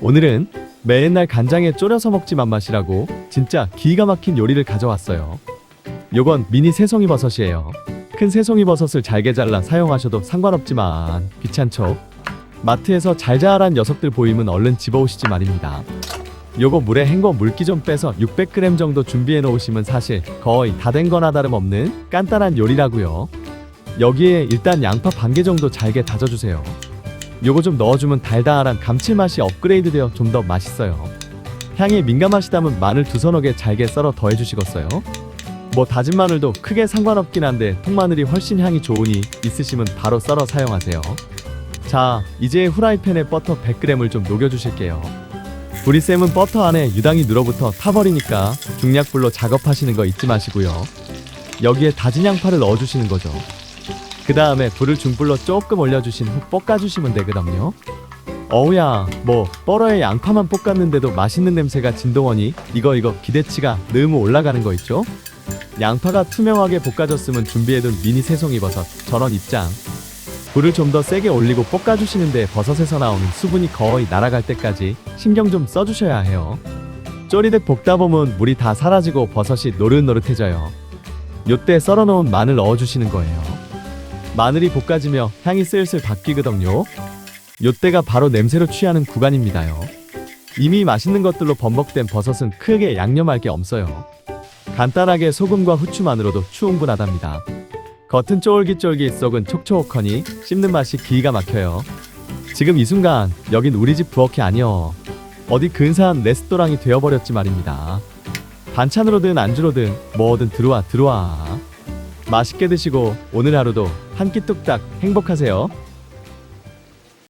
오늘은 맨날 간장에 졸여서 먹지만 맛이라고 진짜 기가 막힌 요리를 가져왔어요. 요건 미니 새송이 버섯이에요. 큰 새송이 버섯을 잘게 잘라 사용하셔도 상관없지만 귀찮죠? 마트에서 잘 자란 녀석들 보이면 얼른 집어오시지 말입니다. 요거 물에 헹궈 물기 좀 빼서 600g 정도 준비해 놓으시면 사실 거의 다 된 거나 다름없는 간단한 요리라고요. 여기에 일단 양파 반 개 정도 잘게 다져주세요. 요거 좀 넣어주면 달달한 감칠맛이 업그레이드 되어 좀 더 맛있어요. 향에 민감하시다면 마늘 두 서너 개 잘게 썰어 더해주시겠어요? 뭐 다진 마늘도 크게 상관없긴 한데 통마늘이 훨씬 향이 좋으니 있으시면 바로 썰어 사용하세요. 자, 이제 후라이팬에 버터 100g을 좀 녹여주실게요. 세면 버터 안에 유당이 늘어붙어 타버리니까 중약불로 작업하시는 거 잊지 마시고요. 여기에 다진 양파를 넣어주시는 거죠. 그 다음에 불을 중불로 조금 올려주신 후 볶아주시면 되거든요. 어우야, 뭐 뻐러에 양파만 볶았는데도 맛있는 냄새가 진동하니 이거 이거 기대치가 너무 올라가는 거 있죠? 양파가 투명하게 볶아졌으면 준비해둔 미니 새송이 버섯 전원 입장. 불을 좀 더 세게 올리고 볶아주시는데 버섯에서 나오는 수분이 거의 날아갈 때까지 신경 좀 써주셔야 해요. 쪼리듯 볶다 보면 물이 다 사라지고 버섯이 노릇노릇해져요. 요때 썰어놓은 마늘 넣어주시는 거예요. 마늘이 볶아지며 향이 슬슬 바뀌거든요. 요때가 바로 냄새로 취하는 구간입니다요. 이미 맛있는 것들로 범벅된 버섯은 크게 양념할 게 없어요. 간단하게 소금과 후추만으로도 충분하답니다. 겉은 쫄깃쫄깃 속은 촉촉하니 씹는 맛이 기가 막혀요. 지금 이 순간 여긴 우리 집 부엌이 아니여. 어디 근사한 레스토랑이 되어버렸지 말입니다. 반찬으로든 안주로든 뭐든 들어와 들어와. 맛있게 드시고 오늘 하루도 한 끼 뚝딱 행복하세요.